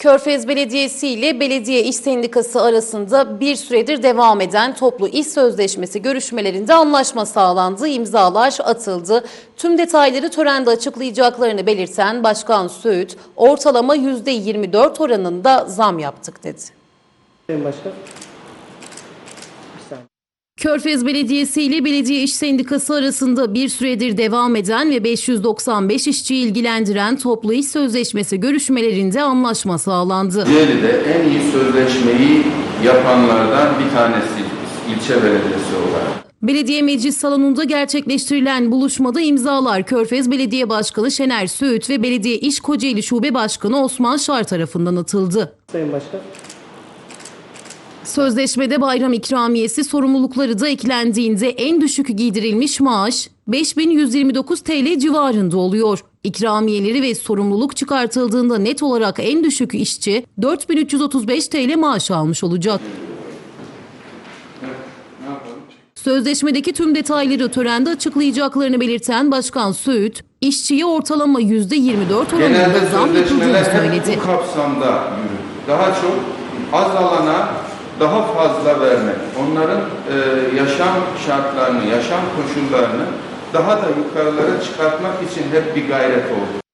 Körfez Belediyesi ile Belediye İş Sendikası arasında bir süredir devam eden toplu iş sözleşmesi görüşmelerinde anlaşma sağlandı, imzalar atıldı. Tüm detayları törende açıklayacaklarını belirten Başkan Söğüt, ortalama %24 oranında zam yaptık dedi. Sayın Başkan. Körfez Belediyesi ile Belediye İş Sendikası arasında bir süredir devam eden ve 595 işçiyi ilgilendiren toplu iş sözleşmesi görüşmelerinde anlaşma sağlandı. Kocaeli'de en iyi sözleşmeyi yapanlardan bir tanesi ilçe belediyesi olarak. Belediye Meclis Salonu'nda gerçekleştirilen buluşmada imzalar Körfez Belediye Başkanı Şener Söğüt ve Belediye İş Kocaeli Şube Başkanı Osman Şar tarafından atıldı. Sayın Başkan. Sözleşmede bayram ikramiyesi sorumlulukları da eklendiğinde en düşük giydirilmiş maaş 5129 TL civarında oluyor. İkramiyeleri ve sorumluluk çıkartıldığında net olarak en düşük işçi 4335 TL maaş almış olacak. Sözleşmedeki tüm detayları törende açıklayacaklarını belirten Başkan Söğüt, işçiye ortalama %24 oranında zam yapıldığını söyledi. bu kapsamda yürür. Daha çok az alana daha fazla vermek, onların e, yaşam şartlarını, yaşam koşullarını daha da yukarılara çıkartmak için hep bir gayret oldu.